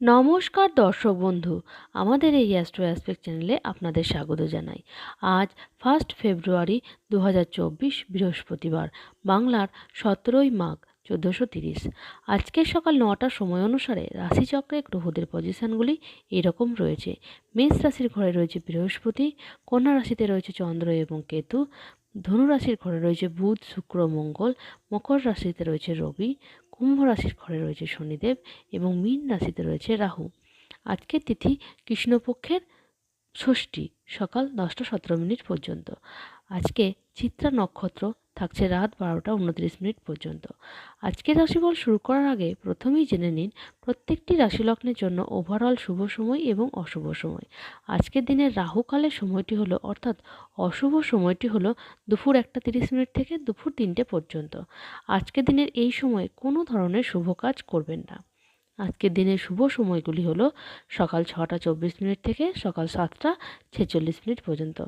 নমস্কার দর্শক বন্ধু, আমাদের এই অ্যাস্ট্রো অ্যাসপেক্ট চ্যানেলে আপনাদের স্বাগত জানাই। আজ ফার্স্ট ফেব্রুয়ারি দু হাজার চব্বিশ বৃহস্পতিবার, বাংলার সতেরোই মাঘ চোদ্দোশো তিরিশ। আজকের সকাল নটার সময় অনুসারে রাশিচক্রে গ্রহদের পজিশনগুলি এরকম রয়েছে। মেষ রাশির ঘরে রয়েছে বৃহস্পতি, কন্যা রাশিতে রয়েছে চন্দ্র এবং কেতু, ধনু রাশির ঘরে রয়েছে বুধ, শুক্র, মঙ্গল, মকর রাশিতে রয়েছে রবি কুম্ভ রাশির ঘরে রয়েছে শনিদেব এবং মীন রাশিতে রয়েছে রাহু। আজকের তিথি কৃষ্ণপক্ষের ষষ্ঠী সকাল দশটা সতেরো মিনিট পর্যন্ত। আজকে চিত্রা নক্ষত্র থাকছে রাত বারোটা উনত্রিশ মিনিট পর্যন্ত। আজকের রাশিফল শুরু করার আগে প্রথমেই জেনে নিন প্রত্যেকটি রাশি লগ্নের জন্য ওভারঅল শুভ সময় এবং অশুভ সময়। আজকের দিনের রাহুকালের সময়টি হলো, অর্থাৎ অশুভ সময়টি হলো দুপুর একটা তিরিশ মিনিট থেকে দুপুর তিনটে পর্যন্ত। আজকের দিনের এই সময় কোনো ধরনের শুভ কাজ করবেন না। আজকের দিনের শুভ সময়গুলি হলো সকাল ছটা চব্বিশ মিনিট থেকে সকাল সাতটা ছেচল্লিশ মিনিট পর্যন্ত,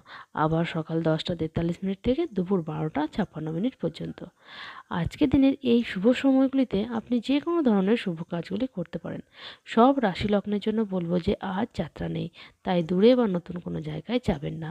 আবার সকাল দশটা তেতাল্লিশ মিনিট থেকে দুপুর বারোটা ছাপ্পান্ন মিনিট পর্যন্ত। আজকের দিনের এই শুভ সময়গুলিতে আপনি যে কোনো ধরনের শুভ কাজগুলি করতে পারেন। সব রাশি লগ্নের জন্য বলব যে আজ যাত্রা নেই, তাই দূরে বা নতুন কোনো জায়গায় যাবেন না।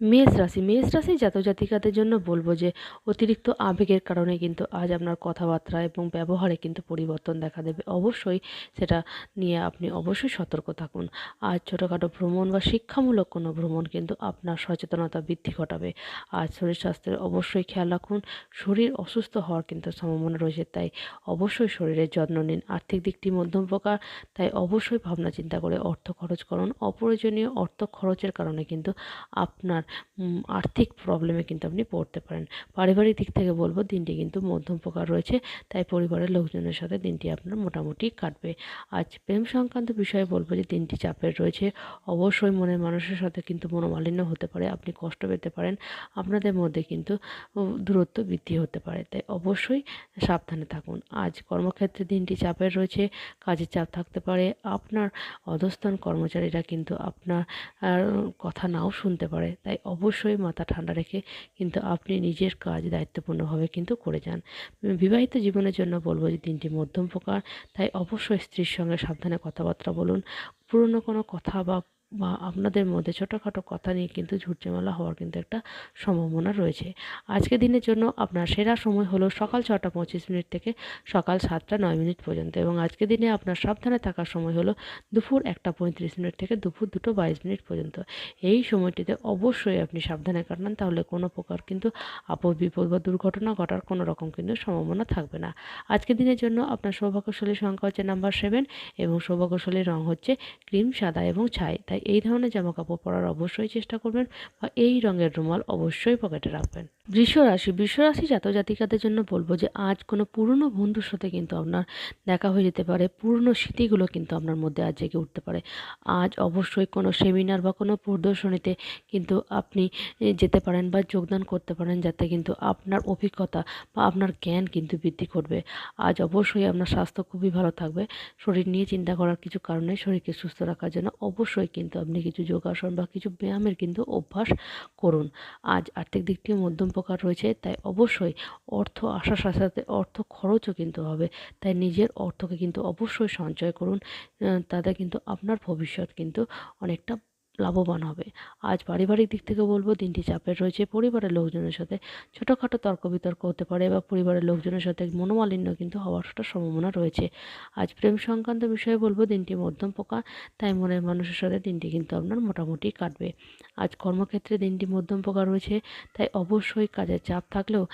মেষ রাশি মেষ রাশি জাতজাতিকাদের জন্য বলব যে, অতিরিক্ত আবেগের কারণে কিন্তু আজ আপনার কথাবার্তা এবং ব্যবহারে কিন্তু পরিবর্তন দেখা দেবে। অবশ্যই সেটা নিয়ে আপনি অবশ্যই সতর্ক থাকুন। আজ ছোটোখাটো ভ্রমণ বা শিক্ষামূলক কোনো ভ্রমণ কিন্তু আপনার সচেতনতা বৃদ্ধি ঘটাবে। আজ শরীর স্বাস্থ্যের অবশ্যই খেয়াল রাখুন। শরীর অসুস্থ হওয়ার কিন্তু সম্ভাবনা রয়েছে, তাই অবশ্যই শরীরের যত্ন নিন। আর্থিক দিকটি মধ্যম প্রকার, তাই অবশ্যই ভাবনা চিন্তা করে অর্থ খরচ করুন। অপ্রয়োজনীয় অর্থ খরচের কারণে কিন্তু আপনার আর্থিক প্রবলেমে কিন্তু আপনি পড়তে পারেন। পারিবারিক দিক থেকে বলব, দিনটি কিন্তু মধ্যম প্রকার রয়েছে, তাই পরিবারের লোকজনের সাথে দিনটি আপনার মোটামুটি কাটবে। আজ প্রেম সংক্রান্ত বিষয়ে বলব যে, দিনটি চাপের রয়েছে। অবশ্যই মনের মানুষের সাথে কিন্তু মনোমালিন্য হতে পারে, আপনি কষ্ট পেতে পারেন। আপনাদের মধ্যে কিন্তু দূরত্ব বৃদ্ধি হতে পারে, তাই অবশ্যই সাবধানে থাকুন। আজ কর্মক্ষেত্রে দিনটি চাপের রয়েছে কাজের চাপ থাকতে পারে, আপনার অধস্থান কর্মচারীরা কিন্তু আপনার কথা নাও শুনতে পারে, তাই অবশ্যই মাথা ঠান্ডা রেখে কিন্তু আপনি নিজের কাজ দায়িত্বপূর্ণভাবে কিন্তু করে যান। বিবাহিত জীবনের জন্য বলব যে দিনটি মধ্যম প্রকার। তাই অবশ্যই স্ত্রীর সঙ্গে সাবধানে কথাবার্তা বলুন। পুরনো কোনো কথা বা বা আপনাদের মধ্যে ছোটোখাটো কথা নিয়ে কিন্তু ঝুটঝামেলা হওয়ার কিন্তু একটা সম্ভাবনা রয়েছে। আজকের দিনের জন্য আপনার সেরা সময় হলো সকাল ছটা পঁচিশ মিনিট থেকে সকাল সাতটা নয় মিনিট পর্যন্ত এবং আজকের দিনে আপনার সাবধানে থাকার সময় হলো দুপুর একটা পঁয়ত্রিশ মিনিট থেকে দুপুর দুটো বাইশ মিনিট পর্যন্ত। এই সময়টিতে অবশ্যই আপনি সাবধানে কাটান, তাহলে কোনো প্রকার কিন্তু আপদ বিপদ বা দুর্ঘটনা ঘটার কোনো রকম কিন্তু সম্ভাবনা থাকবে না। আজকের দিনের জন্য আপনার সৌভাগ্যশালী সংখ্যা হচ্ছে নাম্বার সেভেন এবং সৌভাগ্যশালী রং হচ্ছে ক্রিম, সাদা এবং ছাই। তাই এই ধরনের জামা কাপড় পরার অবশ্যই চেষ্টা করবেন বা এই রঙের রুমাল অবশ্যই পকেটে রাখবেন। বৃষ রাশি বৃষ রাশি জাত জাতিকাদের জন্য বলব যে, আজ কোনো পুরনো বন্ধুর সাথে কিন্তু আপনার দেখা হয়ে যেতে পারে, পুরনো স্মৃতিগুলো কিন্তু আপনার মধ্যে আজ জেগে উঠতে পারে। আজ অবশ্যই কোনো সেমিনার বা কোনো প্রদর্শনীতে কিন্তু আপনি যেতে পারেন বা যোগদান করতে পারেন, যাতে কিন্তু আপনার অভিজ্ঞতা বা আপনার জ্ঞান কিন্তু বৃদ্ধি করবে। আজ অবশ্যই আপনার স্বাস্থ্য খুবই ভালো থাকবে। শরীর নিয়ে চিন্তা করার কিছু কারণে শরীরকে সুস্থ রাখার জন্য অবশ্যই কিন্তু আপনি কিছু যোগাসন বা কিছু ব্যায়ামের কিন্তু অভ্যাস করুন। আজ আর্থিক দিকটিও মধ্যম প্রকার রয়েছে, তাই অবশ্যই অর্থ আসার সাথে সাথে অর্থ খরচও কিন্তু হবে। তাই নিজের অর্থকে কিন্তু অবশ্যই সঞ্চয় করুন। তাতে কিন্তু আপনার ভবিষ্যৎ কিন্তু অনেকটা লাভবান হবে। আজ পারিবারিক দিক থেকে বলব, দিনটি চাপের রয়েছে, পরিবারের লোকজনের সাথে ছোটোখাটো তর্ক বিতর্ক হতে পারে বা পরিবারের লোকজনের সাথে মনোমালিন্য কিন্তু হওয়ার সম্ভাবনা রয়েছে। আজ প্রেম সংক্রান্ত বিষয়ে বলব, দিনটি মধ্যম প্রকার, তাই মনের মানুষের সাথে দিনটি কিন্তু আপনার মোটামুটি কাটবে। আজ কর্মক্ষেত্রে দিনটি মধ্যম প্রকার রয়েছে, তাই অবশ্যই কাজের চাপ থাকলেও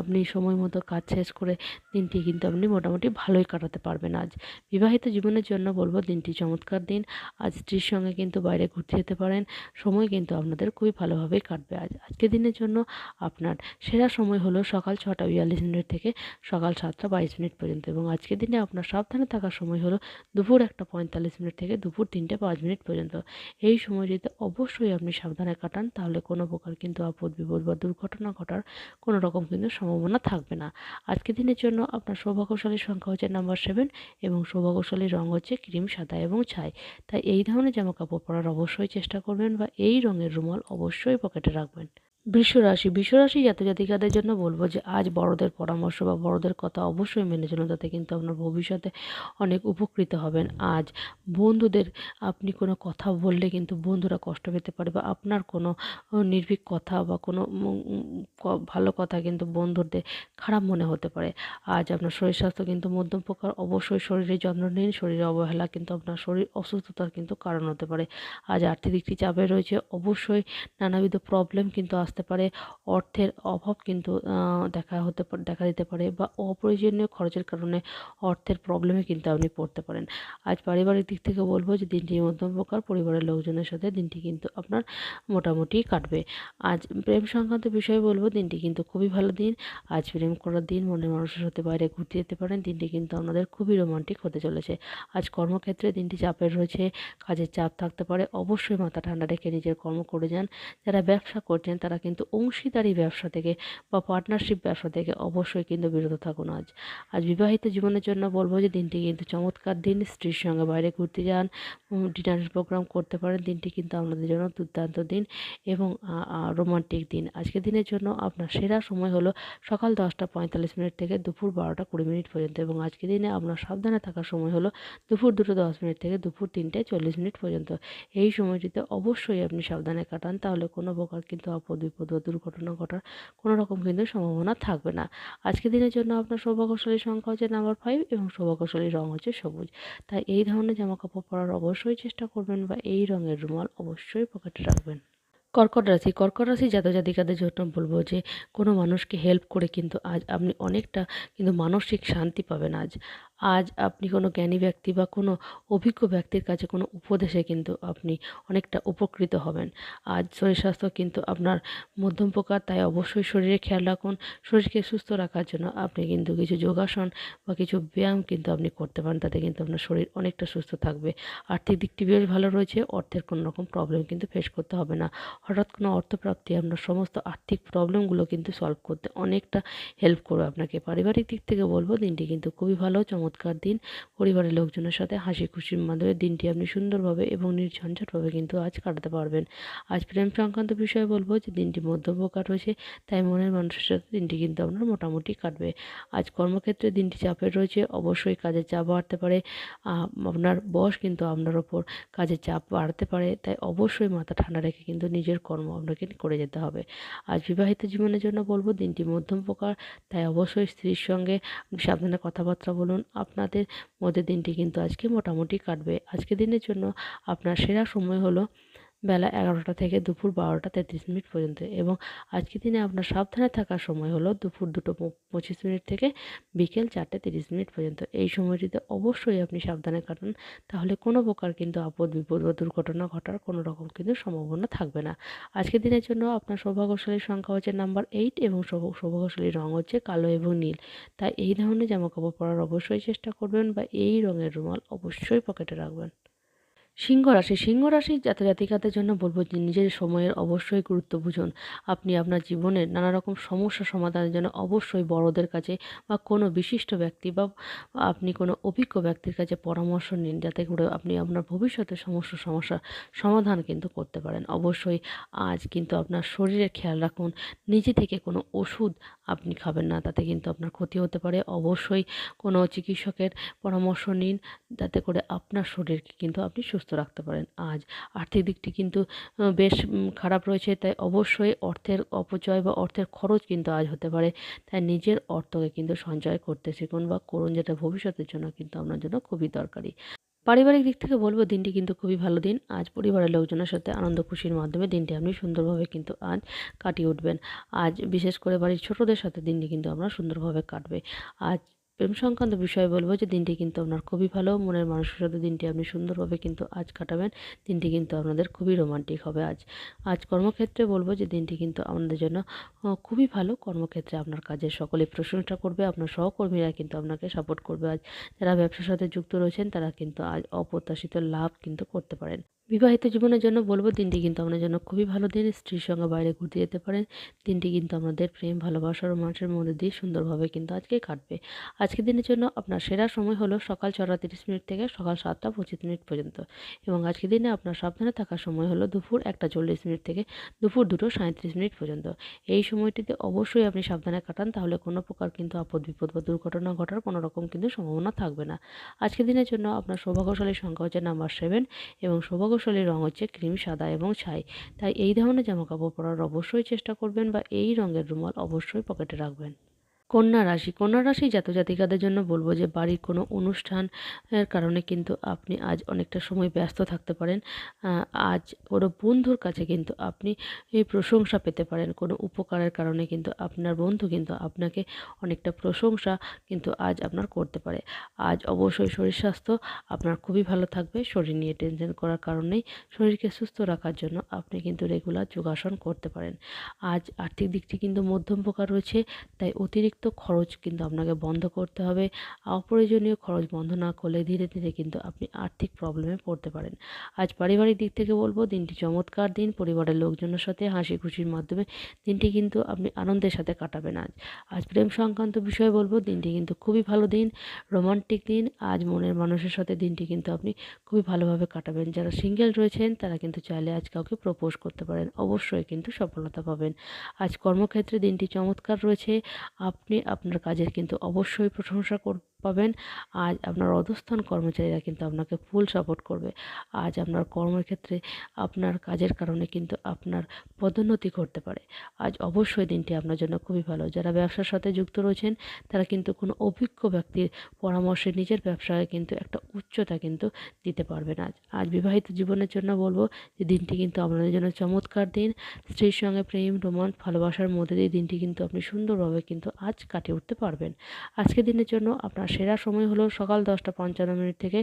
আপনি সময় মতো কাজ শেষ করে দিনটি কিন্তু আপনি মোটামুটি ভালোই কাটাতে পারবেন আজ। বিবাহিত জীবনের জন্য বলব, দিনটি চমৎকার দিন। আজ স্ত্রীর সঙ্গে কিন্তু বাইরে ঘুরতে যেতে পারেন। সময় কিন্তু আপনাদের খুবই ভালোভাবেই কাটবে। আজ, আজকের দিনের জন্য আপনার সেরা সময় হলো সকাল ছটা বিয়াল্লিশ মিনিট থেকে সকাল সাতটা বাইশ মিনিট পর্যন্ত এবং আজকের দিনে আপনার সাবধানে থাকার সময় হলো দুপুর একটা পঁয়তাল্লিশ মিনিট থেকে দুপুর তিনটে পাঁচ মিনিট পর্যন্ত। এই সময়টিতে অবশ্যই আপনি সাবধানে কাটান, তাহলে কোনো প্রকার কিন্তু আপদ বিপদ বা দুর্ঘটনা ঘটার কোনো রকম কিন্তু সম্ভাবনা থাকবে না। আজকের দিনের জন্য আপনার সৌভাগ্যশালী সংখ্যা হচ্ছে নাম্বার সেভেন এবং সৌভাগ্যশালী রং হচ্ছে ক্রিম, সাদা এবং ছাই। তাই এই ধরনের জামা কাপড় পরার অবশ্যই চেষ্টা করবেন বা এই রঙের রুমাল অবশ্যই পকেটে রাখবেন। বৃষরাশি বৃষরাশি জাতক জাতিকাদের জন্য বলব যে, আজ বড়দের পরামর্শ বা বড়দের কথা অবশ্যই মেনে চলুন, তাতে কিন্তু আপনার ভবিষ্যতে অনেক উপকৃত হবেন। আজ বন্ধুদের আপনি কোনো কথা বললে কিন্তু বন্ধুরা কষ্ট পেতে পারে বা আপনার কোনো নির্ভীক কথা বা কোনো ভালো কথা কিন্তু বন্ধুদের খারাপ মনে হতে পারে। আজ আপনার শরীর স্বাস্থ্য কিন্তু মধ্যম প্রকার, অবশ্যই শরীরের যত্ন নিন, শরীরে অবহেলা কিন্তু আপনার শরীর অসুস্থতার কিন্তু কারণ হতে পারে। আজ আর্থিক দিকটি চাপে রয়েছে, অবশ্যই নানাবিধ প্রবলেম কিন্তু আসতে পারে, অর্থের অভাব কিন্তু দেখা হতে দেখা দিতে পারে বা অপ্রয়োজনীয় খরচের কারণে অর্থের প্রবলেমে কিন্তু আপনি পড়তে পারেন। আজ পারিবারিক দিক থেকে বলব যে দিনটি মধ্যম প্রকার পরিবারের লোকজনের সাথে দিনটি কিন্তু আপনার মোটামুটি কাটবে। আজ প্রেম সংক্রান্ত বিষয়ে বলব, দিনটি কিন্তু খুবই ভালো দিন। আজ প্রেম করার দিন, মনের মানুষের সাথে বাইরে ঘুরতে যেতে পারেন, দিনটি কিন্তু আপনাদের খুবই রোমান্টিক হতে চলেছে। আজ কর্মক্ষেত্রে দিনটি চাপের রয়েছে, কাজের চাপ থাকতে পারে, অবশ্যই মাথা ঠান্ডা রেখে নিজের কর্ম করে যান। যারা ব্যবসা করছেন, তারা কিন্তু অংশীদারি ব্যবসা থেকে বা পার্টনারশিপ ব্যবসা থেকে অবশ্যই কিন্তু বিরত থাকুন আজ। আজ বিবাহিত জীবনের জন্য বলব যে দিনটি কিন্তু চমৎকার দিন। স্ত্রীর সঙ্গে বাইরে ঘুরতে যান ডিনারের প্রোগ্রাম করতে পারেন। দিনটি কিন্তু আপনাদের জন্য দুর্দান্ত দিন এবং রোমান্টিক দিন। আজকের দিনের জন্য আপনার সেরা সময় হলো সকাল দশটা পঁয়তাল্লিশ মিনিট থেকে দুপুর বারোটা কুড়ি মিনিট পর্যন্ত এবং আজকের দিনে আপনার সাবধানে থাকার সময় হলো দুপুর দুটো দশ মিনিট থেকে দুপুর তিনটে চল্লিশ মিনিট পর্যন্ত। এই সময়টিতে অবশ্যই আপনি সাবধানে কাটান, তাহলে কোনো প্রকার কিন্তু আপদ বিপদ বা দুর্ঘটনা ঘটার কোনো রকম কিন্তু সম্ভাবনা থাকবে না। আজকের দিনের জন্য আপনার সৌভাগ্যশালী সংখ্যা হচ্ছে নাম্বার ফাইভ এবং সৌভাগ্যশালী রং হচ্ছে সবুজ। তাই এই ধরনের জামা কাপড় পরার অবশ্যই চেষ্টা করবেন বা এই রঙের রুমাল অবশ্যই পকেটে রাখবেন। কর্কট রাশি কর্কট রাশি জাতক জাতিকাদের জন্য বলব যে, কোনো মানুষকে হেল্প করে কিন্তু আজ আপনি অনেকটা কিন্তু মানসিক শান্তি পাবেন আজ। আজ আপনি কোনো জ্ঞানী ব্যক্তি বা কোনো অভিজ্ঞ ব্যক্তির কাছে কোনো উপদেশে কিন্তু আপনি অনেকটা উপকৃত হবেন। আজ শরীর স্বাস্থ্য কিন্তু আপনার মধ্যম প্রকার, তাই অবশ্যই শরীরে খেয়াল রাখুন। শরীরকে সুস্থ রাখার জন্য আপনি কিন্তু কিছু যোগাসন বা কিছু ব্যায়াম কিন্তু আপনি করতে পারেন, তাতে কিন্তু আপনার শরীর অনেকটা সুস্থ থাকবে। আর্থিক দিকটি বেশ ভালো রয়েছে, অর্থের কোনো রকম প্রবলেম কিন্তু ফেস করতে হবে না। হঠাৎ কোনো অর্থপ্রাপ্তি আপনার সমস্ত আর্থিক প্রবলেমগুলো কিন্তু সলভ করতে অনেকটা হেল্প করবে আপনাকে। পারিবারিক দিক থেকে বলব, দিনটি কিন্তু খুবই ভালো, চমৎকার। চমৎকার দিন। পরিবারের লোকজনের সাথে হাসি খুশির মাধ্যমে দিনটি আপনি সুন্দরভাবে এবং নির্ঝঞ্ঝাটভাবে কিন্তু আজ কাটাতে পারবেন। আজ প্রেম সংক্রান্ত বিষয়ে বলব যে দিনটি মধ্যপ্রকার রয়েছে তাই মনের মানুষের সাথে দিনটি কিন্তু আপনার মোটামুটি কাটবে। আজ কর্মক্ষেত্রে দিনটি চাপের রয়েছে, অবশ্যই কাজের চাপ বাড়তে পারে। আপনার বস কিন্তু আপনার ওপর কাজের চাপ বাড়তে পারে, তাই অবশ্যই মাথা ঠান্ডা রেখে কিন্তু নিজের কর্ম আপনাকে করে যেতে হবে। আজ বিবাহিত জীবনের জন্য বলব দিনটি মধ্যম প্রকার, তাই অবশ্যই স্ত্রীর সঙ্গে সাবধানে কথাবার্তা বলুন আপনাদের মধ্যে দিনটি কিন্তু আজকে মোটামুটি কাটবে। আজকে দিনের জন্য আপনার সেরা সময় হলো বেলা এগারোটা থেকে দুপুর বারোটা তেত্রিশ মিনিট পর্যন্ত এবং আজকের দিনে আপনার সাবধানে থাকার সময় হলো দুপুর দুটো পঁচিশ মিনিট থেকে বিকেল চারটে তিরিশ মিনিট পর্যন্ত। এই সময়টিতে অবশ্যই আপনি সাবধানে কাটান, তাহলে কোনো প্রকার কিন্তু আপদ বিপদ বা দুর্ঘটনা ঘটার কোনো রকম কিন্তু সম্ভাবনা থাকবে না। আজকের দিনের জন্য আপনার সৌভাগ্যশালীর সংখ্যা হচ্ছে নাম্বার এইট এবং সৌভাগ্যশালীর রঙ হচ্ছে কালো এবং নীল। তাই এই ধরনের জামাকাপড় পরার অবশ্যই চেষ্টা করবেন বা এই রঙের রুমাল অবশ্যই পকেটে রাখবেন। সিংহ রাশি, সিংহ রাশির জাতিকাদের জন্য বলব যে নিজের সময়ের অবশ্যই গুরুত্ব বুঝুন। আপনি আপনার জীবনের নানা রকম সমস্যা সমাধানের জন্য অবশ্যই বড়দের কাছে বা কোনো বিশিষ্ট ব্যক্তি বা আপনি কোনো অভিজ্ঞ ব্যক্তির কাছে পরামর্শ নিন যাতে করে আপনি আপনার ভবিষ্যতে সমস্যা সমস্যার সমাধান কিন্তু করতে পারেন। অবশ্যই আজ কিন্তু আপনার শরীরের খেয়াল রাখুন, নিজে থেকে কোনো ওষুধ আপনি খাবেন না, তাতে কিন্তু আপনার ক্ষতি হতে পারে। অবশ্যই কোনো চিকিৎসকের পরামর্শ নিন, যাতে করে আপনার শরীরকে কিন্তু আপনি সুস্থ রাখতে পারেন আজ। আর্থিক দিকটি কিন্তু বেশ খারাপ রয়েছে, তাই অবশ্যই অর্থের অপচয় বা অর্থের খরচ কিন্তু আজ হতে পারে। তাই নিজের অর্থকে কিন্তু সঞ্চয় করতে শিখুন বা করুন, যেটা ভবিষ্যতের জন্য কিন্তু আপনার জন্য খুবই দরকারি। পারিবারিক দিক থেকে বলব, দিনটি কিন্তু খুবই ভালো দিন। আজ পরিবারের লোকজনের সাথে আনন্দ খুশির মাধ্যমে দিনটি আপনি সুন্দরভাবে কিন্তু আজ কাটিয়ে উঠবেন। আজ বিশেষ করে বাড়ির ছোটদের সাথে দিনটি কিন্তু আপনার সুন্দরভাবে কাটবে। আজ প্রেম সংক্রান্ত বিষয়ে বলব যে দিনটি কিন্তু আপনার খুবই ভালো, মনের মানুষের সাথে দিনটি আপনি সুন্দরভাবে কিন্তু আজ কাটাবেন। দিনটি কিন্তু আপনাদের খুবই রোমান্টিক হবে আজ। আজ কর্মক্ষেত্রে বলব যে দিনটি কিন্তু আপনাদের জন্য খুবই ভালো। কর্মক্ষেত্রে আপনার কাজের সকলে প্রশংসা করবে, আপনার সহকর্মীরা কিন্তু আপনাকে সাপোর্ট করবে আজ। যারা ব্যবসার সাথে যুক্ত রয়েছেন, তারা কিন্তু আজ অপ্রত্যাশিত লাভ কিন্তু করতে পারেন। বিবাহিত জীবনের জন্য বলব দিনটি কিন্তু আপনার জন্য খুবই ভালো দিন। স্ত্রীর সঙ্গে বাইরে ঘুরতে যেতে পারেন। দিনটি কিন্তু আমাদের প্রেম ভালোবাসার ও মানুষের মধ্যে দিয়ে সুন্দরভাবে কিন্তু আজকে কাটবে। আজকের দিনের জন্য আপনার সেরা সময় হলো সকাল ছটা তিরিশ মিনিট থেকে সকাল সাতটা পঁচিশ মিনিট পর্যন্ত। এবং আজকের দিনে আপনার সাবধানে থাকার সময় হলো দুপুর একটা চল্লিশ মিনিট থেকে দুপুর দুটো সাঁত্রিশ মিনিট পর্যন্ত। এই সময়টিতে অবশ্যই আপনি সাবধানে কাটান, তাহলে কোনো প্রকার কিন্তু আপদ বিপদ বা দুর্ঘটনা ঘটার কোনো রকম কিন্তু সম্ভাবনা থাকবে না। আজকের দিনের জন্য আপনার সৌভাগ্যশালী সংখ্যা হচ্ছে নাম্বার সেভেন এবং সৌভাগ্যশালী রং হচ্ছে ক্রিম সাদা এবং ছাই। তাই এই ধরনের জামা কাপড় পরার অবশ্যই চেষ্টা করবেন বা এই রঙের রুমাল অবশ্যই পকেটে রাখবেন। কন্যা রাশি কন্যা রাশি জাতজাতিকাদের জন্য বলব যে বাড়ির কোনো অনুষ্ঠানের কারণে কিন্তু আপনি আজ অনেকটা সময় ব্যস্ত থাকতে পারেন। আজ কোনো বন্ধুর কাছে কিন্তু আপনি প্রশংসা পেতে পারেন। কোনো উপকারের কারণে কিন্তু আপনার বন্ধু কিন্তু আপনাকে অনেকটা প্রশংসা কিন্তু আজ আপনার করতে পারে। আজ অবশ্যই শরীর স্বাস্থ্য আপনার খুবই ভালো থাকবে। শরীর নিয়ে টেনশন করার কারণেই শরীরকে সুস্থ রাখার জন্য আপনি কিন্তু রেগুলার যোগাসন করতে পারেন। আজ আর্থিক দিকটি কিন্তু মধ্যম প্রকার রয়েছে, তাই অতিরিক্ত অতিরিক্ত খরচ কিন্তু আপনাকে বন্ধ করতে হবে। অপ্রয়োজনীয় খরচ বন্ধ না করলে ধীরে ধীরে কিন্তু আপনি আর্থিক প্রবলেমে পড়তে পারেন। আজ পারিবারিক দিক থেকে বলব, দিনটি চমৎকার দিন। পরিবারের লোকজনের সাথে হাসি খুশির মাধ্যমে দিনটি কিন্তু আপনি আনন্দের সাথে কাটাবেন আজ। আজ প্রেম সংক্রান্ত বিষয়ে বলব, দিনটি কিন্তু খুবই ভালো দিন, রোমান্টিক দিন। আজ মনের মানুষের সাথে দিনটি কিন্তু আপনি খুবই ভালোভাবে কাটাবেন। যারা সিঙ্গেল রয়েছেন, তারা কিন্তু চাইলে আজ কাউকে প্রপোজ করতে পারেন। অবশ্যই কিন্তু সফলতা পাবেন। আজ কর্মক্ষেত্রে দিনটি চমৎকার রয়েছে। আপনি আপনি আপনার কাজের কিন্তু অবশ্যই প্রশংসা কর পাবেন। আজ আপনার অধস্থান কর্মচারীরা কিন্তু আপনাকে ফুল সাপোর্ট করবে। আজ আপনার কর্মক্ষেত্রে আপনার কাজের কারণে কিন্তু আপনার পদোন্নতি করতে পারে। আজ অবশ্যই দিনটি আপনার জন্য খুবই ভালো। যারা ব্যবসার সাথে যুক্ত রয়েছেন, তারা কিন্তু কোনো অভিজ্ঞ ব্যক্তির পরামর্শে নিজের ব্যবসায় কিন্তু একটা উচ্চতা কিন্তু দিতে পারবেন আজ। আজ বিবাহিত জীবনের জন্য বলব যে দিনটি কিন্তু আপনাদের জন্য চমৎকার দিন। স্ত্রীর সঙ্গে প্রেম, রোমান্স, ভালোবাসার মধ্যে দিয়ে দিনটি কিন্তু আপনি সুন্দরভাবে কিন্তু আজ কাটিয়ে উঠতে পারবেন। আজকের দিনের জন্য আপনার সেরা সময় হলো সকাল দশটা পঞ্চান্ন মিনিট থেকে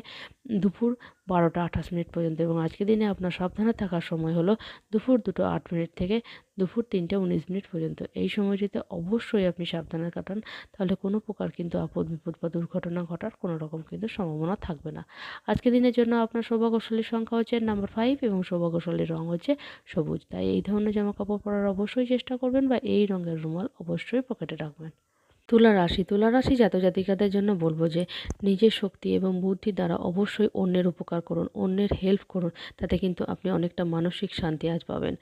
দুপুর বারোটা আঠাশ মিনিট পর্যন্ত এবং আজকের দিনে আপনার সাবধানে থাকার সময় হলো দুপুর দুটো আট মিনিট থেকে দুপুর তিনটে উনিশ মিনিট পর্যন্ত। এই সময়টিতে অবশ্যই আপনি সাবধানে কাটান, তাহলে কোনো প্রকার কিন্তু আপদ বিপদ বা দুর্ঘটনা ঘটার কোনো রকম কিন্তু সম্ভাবনা থাকবে না। আজকের দিনের জন্য আপনার সৌভাগ্যশালীর সংখ্যা হচ্ছে নাম্বার ফাইভ এবং সৌভাগ্যশালীর রং হচ্ছে সবুজ। তাই এই ধরনের জামা কাপড় পরার অবশ্যই চেষ্টা করবেন বা এই রঙের রুমাল অবশ্যই পকেটে রাখবেন। তুলা রাশি তুলা রাশি জাতজাতিকাদের জন্য বলব যে, নিজের শক্তি এবং বুদ্ধি দ্বারা অবশ্যই অন্যের উপকার করুন, অন্যের হেল্প করুন, তাতে কিন্তু আপনি অনেকটা মানসিক শান্তি আজ পাবেন।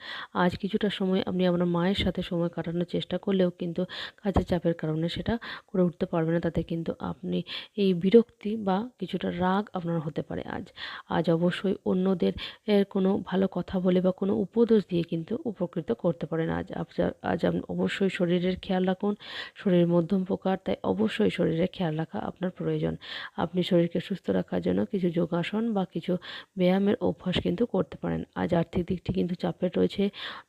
আজ কিছুটা সময় আপনি আপনার মায়ের সাথে সময় কাটানোর চেষ্টা করলেও কিন্তু কাজের চাপের কারণে সেটা করে উঠতে পারবে না, তাতে কিন্তু আপনি এই বিরক্তি বা কিছুটা রাগ আপনার হতে পারে আজ। আজ অবশ্যই অন্যদের কোনো ভালো কথা বলে বা কোনো উপদেশ দিয়ে কিন্তু উপকৃত করতে পারেন আজ। আজ অবশ্যই শরীরের খেয়াল রাখুন, শরীরের মধ্যে মধ্যম প্রকার তাই অবশ্যই শরীরের খেয়াল রাখা আপনার প্রয়োজন। আপনি শরীরকে সুস্থ রাখার জন্য কিছু যোগাসন বা কিছু ব্যায়ামের অভ্যাস কিন্তু করতে পারেন। আজ আর্থিক দিকটি কিন্তু চাপের রয়েছে,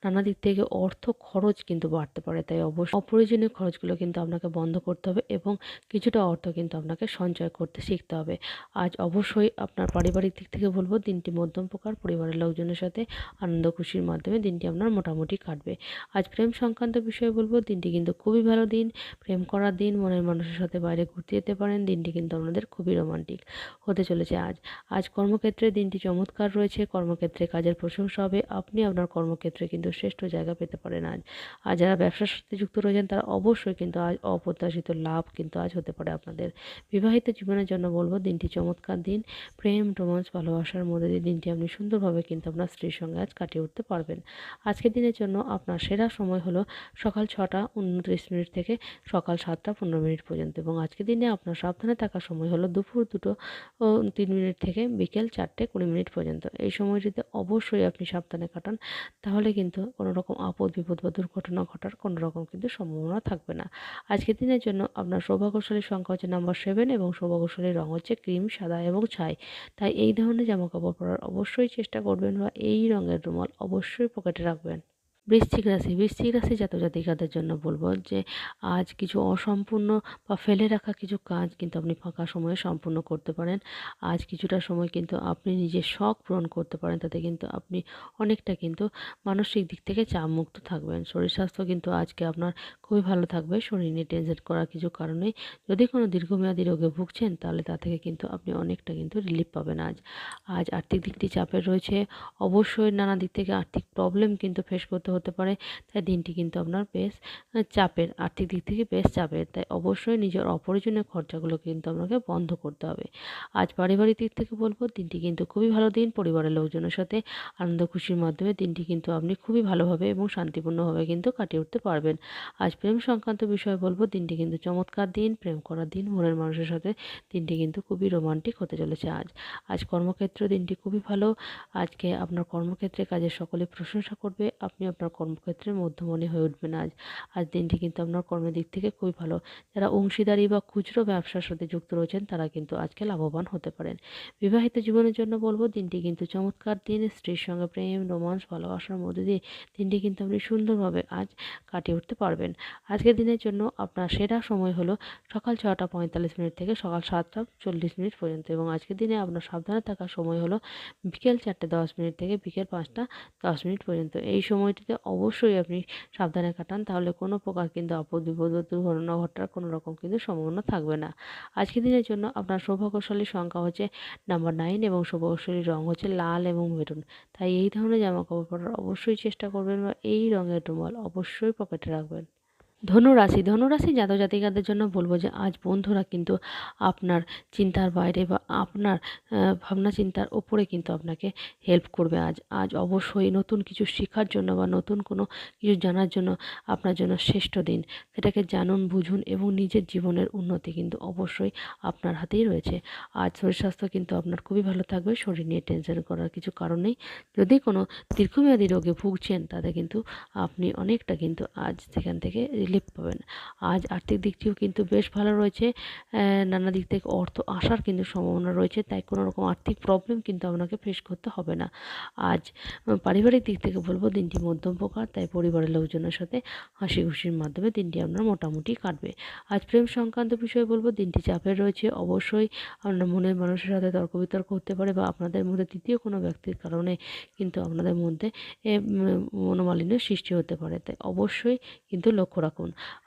নানা দিক থেকে অর্থ খরচ কিন্তু বাড়তে পারে, তাই অবশ্যই অপ্রয়োজনীয় খরচগুলো কিন্তু আপনাকে বন্ধ করতে হবে এবং কিছুটা অর্থ কিন্তু আপনাকে সঞ্চয় করতে শিখতে হবে। আজ অবশ্যই আপনার পারিবারিক দিক থেকে বলব, দিনটি মধ্যম প্রকার পরিবারের লোকজনের সাথে আনন্দ খুশির মাধ্যমে দিনটি আপনার মোটামুটি কাটবে। আজ প্রেম সংক্রান্ত বিষয়ে বলব, দিনটি কিন্তু খুবই ভালো দিন, প্রেম করার দিন মনের মানুষের সাথে বাইরে ঘুরতে যেতে পারেন। দিনটি কিন্তু আপনাদের খুবই রোমান্টিক হতে চলেছে আজ। আজ কর্মক্ষেত্রে দিনটি চমৎকার রয়েছে। কর্মক্ষেত্রে কাজের প্রশংসা হবে। আপনি আপনার কর্মক্ষেত্রে কিন্তু শ্রেষ্ঠ জায়গা পেতে পারেন আজ। আর যারা ব্যবসার সাথে যুক্ত রয়েছেন, তারা অবশ্যই কিন্তু আজ অপ্রত্যাশিত লাভ কিন্তু আজ হতে পারে আপনাদের। বিবাহিত জীবনের জন্য বলব, দিনটি চমৎকার দিন। প্রেম, রোমান্স, ভালোবাসার মধ্যে দিয়ে দিনটি আপনি সুন্দরভাবে কিন্তু আপনার স্ত্রীর সঙ্গে আজ কাটিয়ে উঠতে পারবেন। আজকের দিনের জন্য আপনার সেরা সময় হলো সকাল ছটা, উনত্রিশ মিনিট থেকে সকাল সাতটা পনেরো মিনিট পর্যন্ত। এবং আজকের দিনে আপনার সাবধানে থাকার সময় হলো দুপুর দুটো তিন মিনিট থেকে বিকেল চারটে কুড়ি মিনিট পর্যন্ত। এই সময়টিতে অবশ্যই আপনি সাবধানে কাটান, তাহলে কিন্তু কোনো রকম আপদ বিপদ বা দুর্ঘটনা ঘটার কোনো রকম কিন্তু সম্ভাবনা থাকবে না। আজকের দিনের জন্য আপনার সৌভাগ্যশালীর সংখ্যা হচ্ছে নাম্বার সেভেন এবং সৌভাগ্যশালীর রঙ হচ্ছে ক্রিম, সাদা এবং ছাই। তাই এই ধরনের জামা কাপড় পরার অবশ্যই চেষ্টা করবেন বা এই রঙের রুমাল অবশ্যই পকেটে রাখবেন। বৃশ্চিক রাশি বৃশ্চিক রাশি জাতক জাতিকাদের জন্য বলব যে, আজ কিছু অসম্পূর্ণ বা ফেলে রাখা কিছু কাজ কিন্তু আপনি ফাঁকা সময়ে সম্পূর্ণ করতে পারেন। আজ কিছুটা সময় কিন্তু আপনি নিজের শখ পূরণ করতে পারেন, তাতে কিন্তু আপনি অনেকটা কিন্তু মানসিক দিক থেকে চাপমুক্ত থাকবেন। শরীর স্বাস্থ্য কিন্তু আজকে আপনার খুবই ভালো থাকবে। শরীর নিয়ে টেনশন করার কিছু কারণেই যদি কোনো দীর্ঘমেয়াদী রোগে ভুগছেন, তাহলে তা থেকে কিন্তু আপনি অনেকটা কিন্তু রিলিফ পাবেন আজ। আজ আর্থিক দিকটি চাপের রয়েছে। অবশ্যই নানা দিক থেকে আর্থিক প্রবলেম কিন্তু ফেস করতে হতে পারে। তাই দিনটি কিন্তু আপনার বেশ চাপের, আর্থিক দিক থেকে বেশ চাপের। তাই অবশ্যই নিজের অপ্রয়োজনীয় খরচাগুলো কিন্তু আপনাকে বন্ধ করতে হবে। আজ পারিবারিক দিক থেকে বলব, দিনটি কিন্তু খুবই ভালো দিন। পরিবারের লোকজনের সাথে আনন্দ খুশির মাধ্যমে দিনটি কিন্তু আপনি খুবই ভালোভাবে এবং শান্তিপূর্ণভাবে কিন্তু কাটিয়ে উঠতে পারবেন। আজ প্রেম সংক্রান্ত বিষয়ে বলব, দিনটি কিন্তু চমৎকার দিন, প্রেম করার দিন, মনের মানুষের সাথে দিনটি কিন্তু খুবই রোমান্টিক হতে চলেছে আজ। আজ কর্মক্ষেত্র দিনটি খুবই ভালো। আজকে আপনার কর্মক্ষেত্রে কাজের সকলে প্রশংসা করবে, আপনি আপনার কর্মক্ষেত্রের মধ্যমণি হয়ে উঠবেন আজ। আজ দিনটি কিন্তু আপনার কর্মের দিক থেকে খুবই ভালো। যারা অংশীদারি বা খুচরো ব্যবসার সাথে যুক্ত রয়েছেন, তারা কিন্তু আজকে লাভবান হতে পারেন। বিবাহিত জীবনের জন্য বলব, দিনটি কিন্তু চমৎকার দিন। স্ত্রীর সঙ্গে প্রেম, রোমান্স, ভালোবাসার মধ্যে দিয়ে দিনটি কিন্তু আপনি সুন্দরভাবে আজ কাটিয়ে উঠতে পারবেন। আজকের দিনের জন্য আপনার সেরা সময় হলো সকাল ছটা পঁয়তাল্লিশ মিনিট থেকে সকাল সাতটা চল্লিশ মিনিট পর্যন্ত এবং আজকের দিনে আপনার সাবধানে থাকার সময় হলো বিকেল চারটে দশ মিনিট থেকে বিকেল পাঁচটা দশ মিনিট পর্যন্ত। এই সময়টিতে অবশ্যই আপনি সাবধানে কাটান। তাহলে কোনো প্রকার কিন্তু আপদ বিপদ দুর্ঘটনা ঘটার কোনো রকম কিন্তু সম্ভাবনা থাকবে না। আজকের দিনের জন্য আপনার সৌভাগ্যশালী সংখ্যা হচ্ছে নাম্বার নাইন এবং সৌভাগ্যশালী রং হচ্ছে লাল এবং মেরুন তাই এই ধরনের জামা কাপড় পরার অবশ্যই চেষ্টা করবেন বা এই রঙের রুমাল অবশ্যই পকেটে রাখবেন। ধনুরাশি ধনুরাশি জাতক জাতিকাদের জন্য বলব যে আজ বন্ধুরা কিন্তু আপনার চিন্তার বাইরে বা আপনার ভাবনা চিন্তার ওপরে কিন্তু আপনাকে হেল্প করবে আজ। আজ অবশ্যই নতুন কিছু শেখার জন্য বা নতুন কোনো কিছু জানার জন্য আপনার জন্য শ্রেষ্ঠ দিন। সেটাকে জানুন, বুঝুন এবং নিজের জীবনের উন্নতি কিন্তু অবশ্যই আপনার হাতেই রয়েছে। আজ শরীর স্বাস্থ্য কিন্তু আপনার খুবই ভালো থাকবে, শরীর নিয়ে টেনশন করার কিছু কারণ নেই। যদি কোনো দীর্ঘমেয়াদী রোগে ভুগছেন তাতে কিন্তু আপনি অনেকটা কিন্তু আজ সেখান থেকে রিলিফ পাবেন। আজ আর্থিক দিকটিও কিন্তু বেশ ভালো রয়েছে। নানা দিক থেকে অর্থ আসার কিন্তু সম্ভাবনা রয়েছে, তাই কোনো রকম আর্থিক প্রবলেম কিন্তু আপনাকে ফেস করতে হবে না। আজ পারিবারিক দিক থেকে বলব, দিনটি মধ্যম প্রকার তাই পরিবারের লোকজনের সাথে হাসি খুশির মাধ্যমে দিনটি আপনার মোটামুটি কাটবে। আজ প্রেম সংক্রান্ত বিষয়ে বলব, দিনটি চাপের রয়েছে, অবশ্যই আপনার মনের মানুষের সাথে তর্ক বিতর্ক হতে পারে বা আপনাদের মধ্যে তৃতীয় কোনো ব্যক্তির কারণে কিন্তু আপনাদের মধ্যে মনোমালিন্যের সৃষ্টি হতে পারে, তাই অবশ্যই কিন্তু লক্ষ্য রাখুন।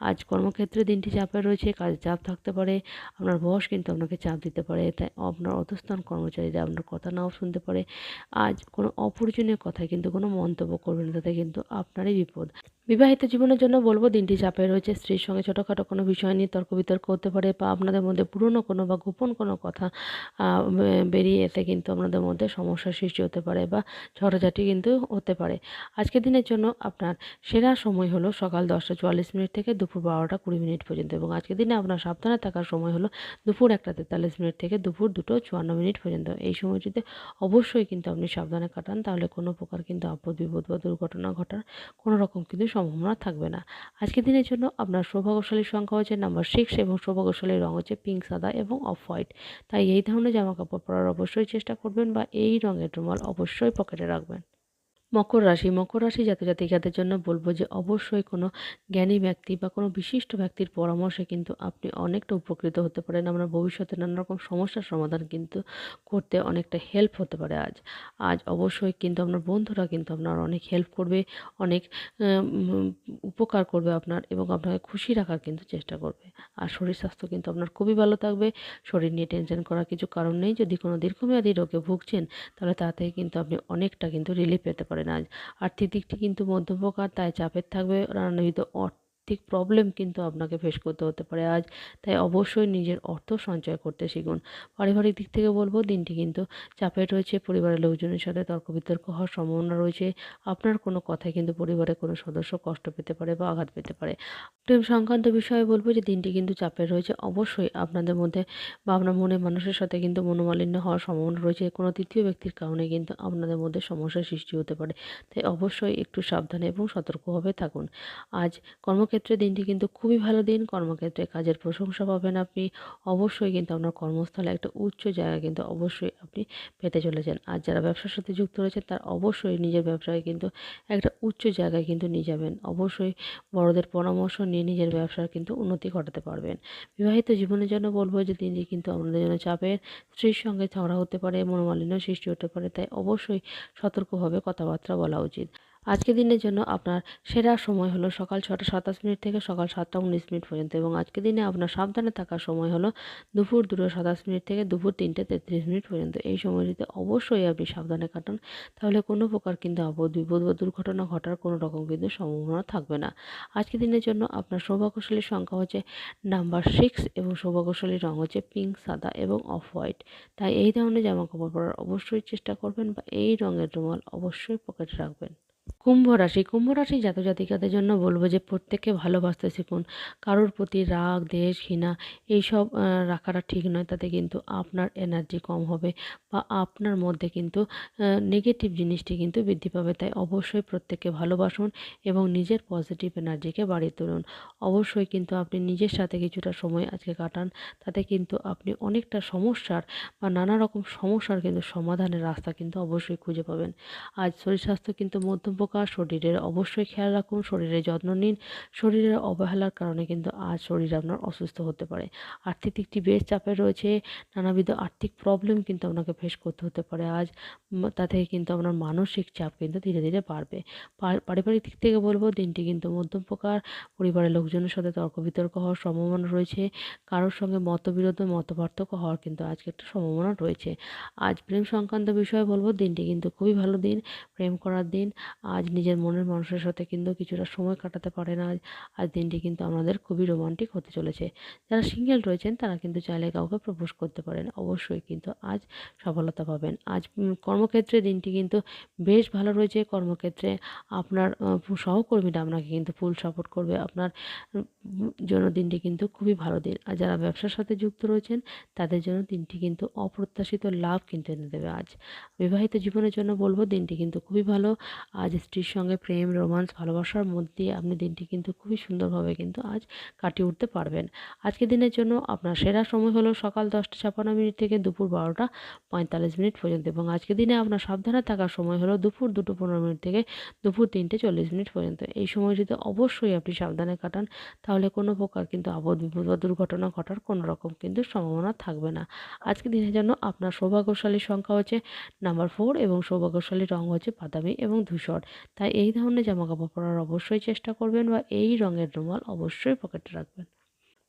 আজ কর্মক্ষেত্রে দিনটি চাপে রয়েছে, কাজে চাপ থাকতে পারে, আপনার বস কিন্তু আপনাকে চাপ দিতে পারে, তাই আপনার অধস্থান কর্মচারীরা আপনার কথা নাও শুনতে পারে। আজ কোনো অপ্রয়োজনীয় কথায় কিন্তু কোনো মন্তব্য করবেন তাতে কিন্তু আপনারই বিপদ। বিবাহিত জীবনের জন্য বলব, দিনটি চাপে রয়েছে, স্ত্রীর সঙ্গে ছোটোখাটো কোনো বিষয় নিয়ে তর্ক বিতর্ক হতে পারে বা আপনাদের মধ্যে পুরনো কোনো বা গোপন কোনো কথা বেরিয়ে এতে কিন্তু আপনাদের মধ্যে সমস্যার সৃষ্টি হতে পারে বা ঝড়ঝাটি কিন্তু হতে পারে। আজকের দিনের জন্য আপনার সেরা সময় হলো সকাল দশটা চুয়াল্লিশ মিনিট। থেকে দুপুর বারোটা কুড়ি মিনিট পর্যন্ত এবং আজকের দিনে আপনার সাবধানে থাকার সময় হলো দুপুর একটা তেতাল্লিশ মিনিট থেকে দুপুর দুটো চুয়ান্ন মিনিট পর্যন্ত। এই সময়টিতে অবশ্যই কিন্তু আপনি সাবধানে কাটান, তাহলে কোনো প্রকার কিন্তু আপদ, বিপদ বা দুর্ঘটনা ঘটার কোনো রকম কিন্তু সম্ভাবনা থাকবে না। আজকের দিনের জন্য আপনার সৌভাগ্যশালী সংখ্যা হচ্ছে নাম্বার সিক্স এবং সৌভাগ্যশালী রঙ হচ্ছে পিঙ্ক সাদা এবং অফ হোয়াইট তাই এই ধরনের জামা কাপড় পরার অবশ্যই চেষ্টা করবেন বা এই রঙের রুমাল অবশ্যই পকেটে রাখবেন। মকর রাশি মকর রাশি জাতি জাতিকাদের জন্য বলব যে অবশ্যই কোনো জ্ঞানী ব্যক্তি বা কোনো বিশিষ্ট ব্যক্তির পরামর্শে কিন্তু আপনি অনেকটা উপকৃত হতে পারেন। আমরা ভবিষ্যতে নানা রকম সমস্যার সমাধান কিন্তু করতে অনেকটা হেল্প হতে পারে আজ। আজ অবশ্যই কিন্তু আপনার বন্ধুরা কিন্তু আপনার অনেক হেল্প করবে, অনেক উপকার করবে আপনার এবং আপনাকে খুশি রাখার কিন্তু চেষ্টা করবে। আর শরীর স্বাস্থ্য কিন্তু আপনার খুবই ভালো থাকবে। শরীর নিয়ে টেনশন করার কিছু কারণ নেই। যদি কোনো দীর্ঘমেয়াদী রোগে ভুগছেন, তাহলে তাতে কিন্তু আপনি অনেকটা কিন্তু রিলিফ পেতে পারেন। না। আর্থিক দিকটি কিন্তু মধ্যম প্রকার তাই চাপের থাকবে। নানাবিধ আর্থিক প্রবলেম কিন্তু আপনাকে ফেস করতে হতে পারে আজ। তাই অবশ্যই নিজের অর্থ সঞ্চয় করতে শিখুন। পারিবারিক দিক থেকে বলব, দিনটি কিন্তু চাপের রয়েছে, পরিবারের লোকজনের সাথে তর্ক বিতর্ক হওয়ার সম্ভাবনা রয়েছে। আপনার কোনো কথায় কিন্তু পরিবারের কোনো সদস্য কষ্ট পেতে পারে বা আঘাত পেতে পারে। প্রেম সংক্রান্ত বিষয়ে বলব যে, দিনটি কিন্তু চাপের রয়েছে। অবশ্যই আপনাদের মধ্যে বা আপনার মনে মানুষের সাথে কিন্তু মনোমালিন্য হওয়ার সম্ভাবনা রয়েছে। কোনো তৃতীয় ব্যক্তির কারণে কিন্তু আপনাদের মধ্যে সমস্যার সৃষ্টি হতে পারে। তাই অবশ্যই একটু সাবধানে এবং সতর্কভাবে থাকুন। আজ কর্মক্ষেত্রে দিনটি কিন্তু খুবই ভালো দিন। কর্মক্ষেত্রে কাজের প্রশংসা পাবেন আপনি। অবশ্যই কিন্তু আপনার কর্মস্থলে একটা উচ্চ জায়গা কিন্তু অবশ্যই আপনি পেতে চলেছেন। আর যারা ব্যবসার সাথে যুক্ত রয়েছেন, তারা অবশ্যই নিজের ব্যবসায় কিন্তু একটা উচ্চ জায়গায় কিন্তু নিয়ে যাবেন। অবশ্যই বড়দের পরামর্শ নিয়ে নিজের ব্যবসার কিন্তু উন্নতি ঘটাতে পারবেন। বিবাহিত জীবনের জন্য বলব যে, দিনটি কিন্তু আপনাদের জন্য চাপের, স্ত্রীর সঙ্গে ঝগড়া হতে পারে, মনোমালিন্য সৃষ্টি হতে পারে। তাই অবশ্যই সতর্কভাবে কথাবার্তা বলা উচিত। আজকের দিনের জন্য আপনার সেরা সময় হলো সকাল ছটা সাতাশ মিনিট থেকে সকাল সাতটা উনিশ মিনিট পর্যন্ত এবং আজকের দিনে আপনার সাবধানে থাকার সময় হলো দুপুর দুটো সাতাশ মিনিট থেকে দুপুর তিনটে তেত্রিশ মিনিট পর্যন্ত। এই সময়টিতে অবশ্যই আপনি সাবধানে কাটান, তাহলে কোনো প্রকার কিন্তু আপদ বিপদ বা দুর্ঘটনা ঘটার কোনো রকম কিন্তু সম্ভাবনা থাকবে না। আজকের দিনের জন্য আপনার সৌভাগ্যশালীর সংখ্যা হচ্ছে নাম্বার সিক্স এবং সৌভাগ্যশালীর রঙ হচ্ছে পিঙ্ক, সাদা এবং অফ হোয়াইট। তাই এই ধরনের জামা কাপড় পরার অবশ্যই চেষ্টা করবেন বা এই রঙের রুমাল অবশ্যই পকেটে রাখবেন। কুম্ভ রাশি কুম্ভ রাশি জাতক জাতিকাদের জন্য বলব যে প্রত্যেককে ভালোবাসতে শিখুন। কারোর প্রতি রাগ, দেশ, ঘৃণা এইসব রাখাটা ঠিক নয়। তাতে কিন্তু আপনার এনার্জি কম হবে বা আপনার মধ্যে কিন্তু নেগেটিভ জিনিসটি কিন্তু বৃদ্ধি পাবে। তাই অবশ্যই প্রত্যেককে ভালোবাসুন এবং নিজের পজিটিভ এনার্জিকে বাড়িয়ে তুলুন। অবশ্যই কিন্তু আপনি নিজের সাথে কিছুটা সময় আজকে কাটান। তাতে কিন্তু আপনি অনেকটা সমস্যার বা নানা রকম সমস্যার কিন্তু সমাধানের রাস্তা কিন্তু অবশ্যই খুঁজে পাবেন। আজ শরীর স্বাস্থ্য কিন্তু মধ্যম প্রকার শরীরের, অবশ্যই খেয়াল রাখুন শরীরের যত্ন নিন। শরীরের অবহেলার কারণে কিন্তু আজ শরীর আপনার অসুস্থ হতে পারে। আর্থিক দিকটি বেশ চাপে রয়েছে, নানাবিধ আর্থিক প্রবলেম কিন্তু আপনাকে ফেস করতে হতে পারে আজ। তা থেকে কিন্তু আপনার মানসিক চাপ কিন্তু ধীরে ধীরে বাড়বে। পারিবারিক দিক থেকে বলব, দিনটি কিন্তু মধ্যম প্রকার। পরিবারের লোকজনের সাথে তর্ক বিতর্ক হওয়ার সম্ভাবনা রয়েছে। কারোর সঙ্গে মতবিরোধ মত পার্থক্য হওয়ার কিন্তু আজকে একটা সম্ভাবনা রয়েছে। আজ প্রেম সংক্রান্ত বিষয়ে বলব, দিনটি কিন্তু খুবই ভালো দিন। প্রেম করার দিন, আজ নিজের মনের মানুষের সাথে কিন্তু কিছুটা সময় কাটাতে পারে না। আজ দিনটি কিন্তু আমাদের খুবই রোমান্টিক হতে চলেছে। যারা সিঙ্গেল রয়েছেন, তারা কিন্তু চাইলে কাউকে প্রপোজ করতে পারেন। অবশ্যই কিন্তু আজ সফলতা পাবেন। আজ কর্মক্ষেত্রে দিনটি কিন্তু বেশ ভালো রয়েছে। কর্মক্ষেত্রে আপনার সহকর্মীরা আপনাকে কিন্তু ফুল সাপোর্ট করবে। আপনার জন্য দিনটি কিন্তু খুবই ভালো দিন। আর যারা ব্যবসার সাথে যুক্ত রয়েছেন, তাদের জন্য দিনটি কিন্তু অপ্রত্যাশিত লাভ কিন্তু এনে দেবে আজ। বিবাহিত জীবনের জন্য বলব, দিনটি কিন্তু খুবই ভালো। আজ স্ত্রীর সঙ্গে প্রেম, রোমান্স, ভালোবাসার মধ্যে আপনি দিনটি কিন্তু খুবই সুন্দরভাবে কিন্তু আজ কাটিয়ে উঠতে পারবেন। আজকের দিনের জন্য আপনার সেরা সময় হলো সকাল দশটা ছাপান্ন মিনিট থেকে দুপুর বারোটা পঁয়তাল্লিশ মিনিট পর্যন্ত এবং আজকের দিনে আপনার সাবধানে থাকার সময় হলো দুপুর দুটো পনেরো মিনিট থেকে দুপুর তিনটে চল্লিশ মিনিট পর্যন্ত। এই সময়টিতে অবশ্যই আপনি সাবধানে কাটান, তাহলে কোনো প্রকার কিন্তু আপদ বিপদ বা দুর্ঘটনা ঘটার কোনো রকম কিন্তু সম্ভাবনা থাকবে না। আজকের দিনের জন্য আপনার সৌভাগ্যশালীর সংখ্যা হচ্ছে নাম্বার ফোর এবং সৌভাগ্যশালী রঙ হচ্ছে বাদামি এবং ধূসর। তাই এই ধরনের জামা কাপড় পরার অবশ্যই চেষ্টা করবেন বা এই রঙের রুমাল অবশ্যই পকেটে রাখবেন।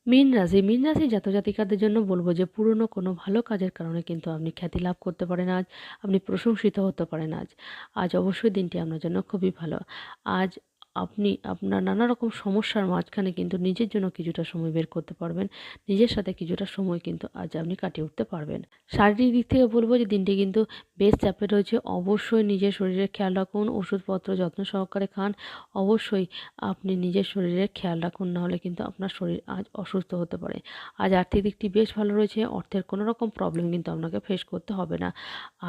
মীন রাশি মীন রাশি জাতজাতিকাদের জন্য বলব যে পুরনো কোনো ভালো কাজের কারণে কিন্তু আপনি খ্যাতি লাভ করতে পারেন আজ, আপনি প্রশংসিত হতে পারেন আজ। আজ অবশ্যই দিনটি আপনার জন্য খুবই ভালো। আজ আপনি, আপনার নানা রকম সমস্যার মাঝখানে কিন্তু নিজের জন্য কিছুটা সময় বের করতে পারবেন। নিজের সাথে কিছুটা সময় কিন্তু আজ আপনি কাটিয়ে উঠতে পারবেন। শারীরিক দিক থেকে বলব যে দিনটি কিন্তু বেশ চাপে রয়েছে। অবশ্যই নিজের শরীরের খেয়াল রাখুন, ওষুধপত্র যত্ন সহকারে খান। অবশ্যই আপনি নিজের শরীরের খেয়াল রাখুন নাহলে কিন্তু আপনার শরীর আজ অসুস্থ হতে পারে। আজ আর্থিক দিকটি বেশ ভালো রয়েছে, অর্থের কোনো রকম প্রবলেম কিন্তু আপনাকে ফেস করতে হবে না।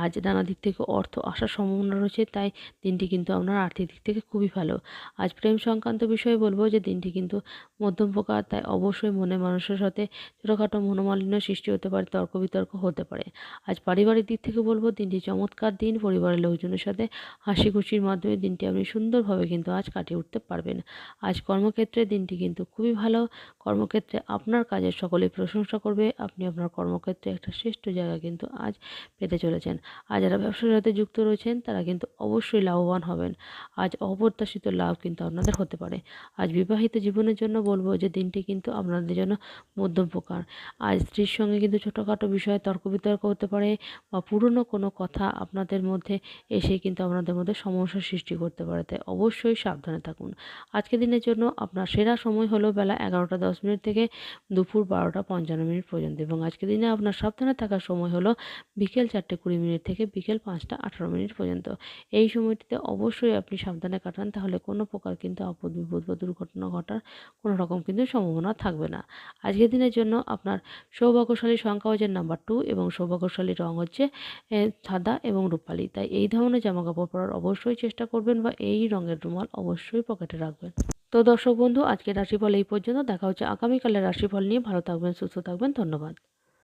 আজ নানা দিক থেকে অর্থ আসার সম্ভাবনা রয়েছে, তাই দিনটি কিন্তু আপনার আর্থিক দিক থেকে খুবই ভালো। আজ প্রেম সংক্রান্ত বিষয়ে বলব যে দিনটি কিন্তু মধ্যম প্রকার, তাই অবশ্যই মনে মানুষের সাথে ছোটোখাটো মনোমালিন্য সৃষ্টি হতে পারে তর্ক বিতর্ক হতে পারে। আজ পারিবারিক দিক থেকে বলব, দিনটি চমৎকার দিন, পরিবারের লোকজনের সাথে হাসি খুশির মাধ্যমে দিনটি আপনি সুন্দরভাবে কিন্তু আজ কাটিয়ে উঠতে পারবেন। আজ কর্মক্ষেত্রে দিনটি কিন্তু খুবই ভালো, কর্মক্ষেত্রে আপনার কাজের সকলে প্রশংসা করবে, আপনি আপনার কর্মক্ষেত্রে একটা শ্রেষ্ঠ জায়গা কিন্তু আজ পেতে চলেছেন। আর যারা ব্যবসার সাথে যুক্ত রয়েছেন, তারা কিন্তু অবশ্যই লাভবান হবেন। আজ অপ্রত্যাশিত লাভ কিন্তু আপনাদের হতে পারে। আজ বিবাহিত জীবনের জন্য বলব যে দিনটি কিন্তু আপনাদের জন্য মধ্যম প্রকার আজ স্ত্রীর সঙ্গে কিন্তু ছোটোখাটো বিষয়ে তর্ক বিতর্ক হতে পারে বা পুরনো কোনো কথা আপনাদের মধ্যে এসে কিন্তু আপনাদের মধ্যে সমস্যার সৃষ্টি করতে পারে, তাই অবশ্যই সাবধানে থাকুন। আজকের দিনের জন্য আপনার সেরা সময় হলো বেলা এগারোটা দশ মিনিট থেকে দুপুর বারোটা পঞ্চান্ন মিনিট পর্যন্ত এবং আজকের দিনে আপনার সাবধানে থাকার সময় হলো বিকেল চারটে কুড়ি মিনিট থেকে বিকেল পাঁচটা আঠারো মিনিট পর্যন্ত। এই সময়টিতে অবশ্যই আপনি সাবধানে কাটান, তাহলে কোনো প্রকার কিন্তু আপদ বিপদ বা দুর্ঘটনা ঘটার কোনো রকম কিন্তু সম্ভাবনা থাকবে না। আজকের দিনের জন্য আপনার সৌভাগ্যশালী সংখ্যা হচ্ছে নাম্বার টু এবং সৌভাগ্যশালী রং হচ্ছে সাদা এবং রূপালি। তাই এই ধরনের জামা কাপড় পরার অবশ্যই চেষ্টা করবেন বা এই রঙের রুমাল অবশ্যই পকেটে রাখবেন। তো দর্শক বন্ধু, আজকের রাশিফল এই পর্যন্ত। দেখা হচ্ছে আগামীকালের রাশিফল নিয়ে। ভালো থাকবেন, সুস্থ থাকবেন। ধন্যবাদ।